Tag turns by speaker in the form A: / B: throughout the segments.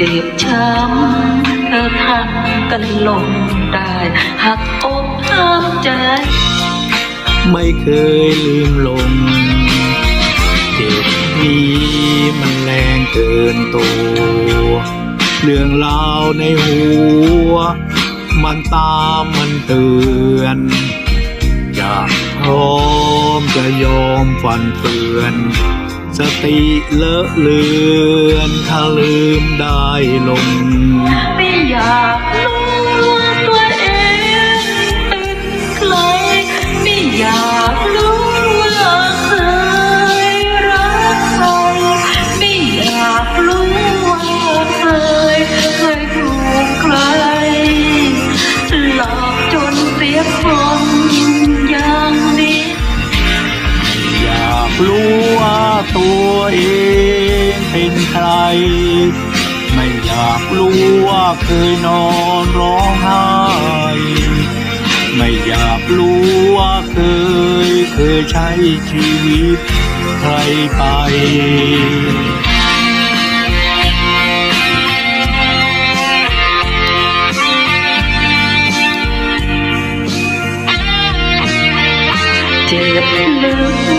A: เจ็บช้ำเธอทำกันลง
B: ได้หักอกห้ามใจ ไม่เคยลืมลงเจ็บนี้มันแรงเกินตัว เรื่องราวในหัว มันตามมันเตือนจะพร้อมจะยอมฟันเฟือน สติเลอะเลือนถ้าลืมได้ลง
A: ไม่อยาก รู้ว่าตัวเองเป็นใคร ไม่อยากรู้ว่าเคยนอน
B: ร้องไห้ไม่อยากรู้ว่าเคยเคยใช้ชีวิตใครไป
A: เจ็บลึกมัน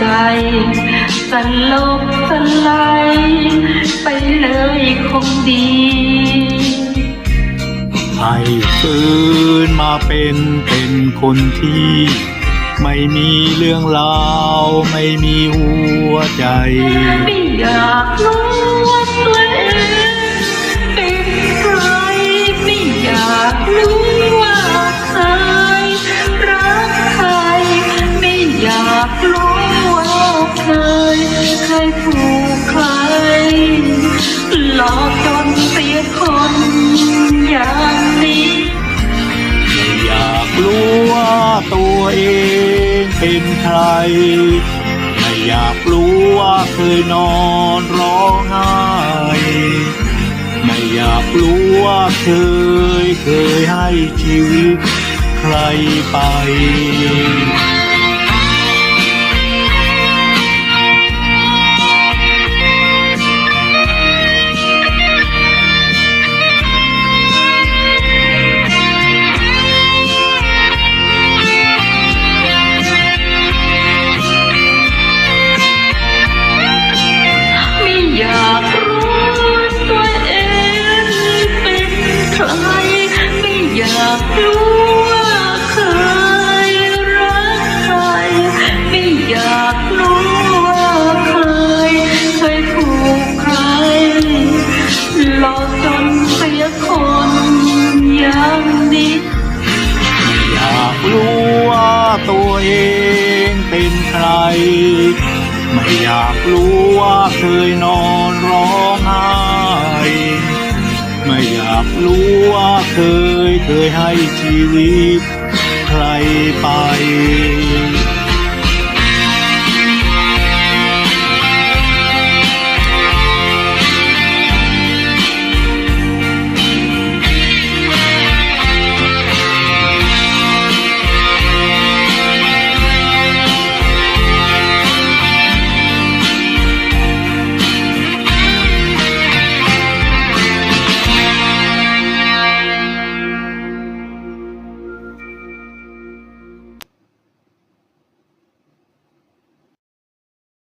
A: ใจสลบสลายไปเลยคงดี
B: ให้ฟื้นมาเป็นเป็นคนที่ ไม่มีเรื่องราวไม่มีหัวใจ
A: ไม่อยากรู้ว่าตัว เองเป็นใคร ไม่อยากรู้ว่าเคยนอน
B: ร้องไห้ไม่อยากรู้ว่าเคยเคยให้ชีวิตใครไป ตัวเองเป็นใคร ไม่อยากรู้ว่าเคยนอนร้องไห้ ไม่อยากรู้ว่าเคย เคยให้ชีวิตใครไป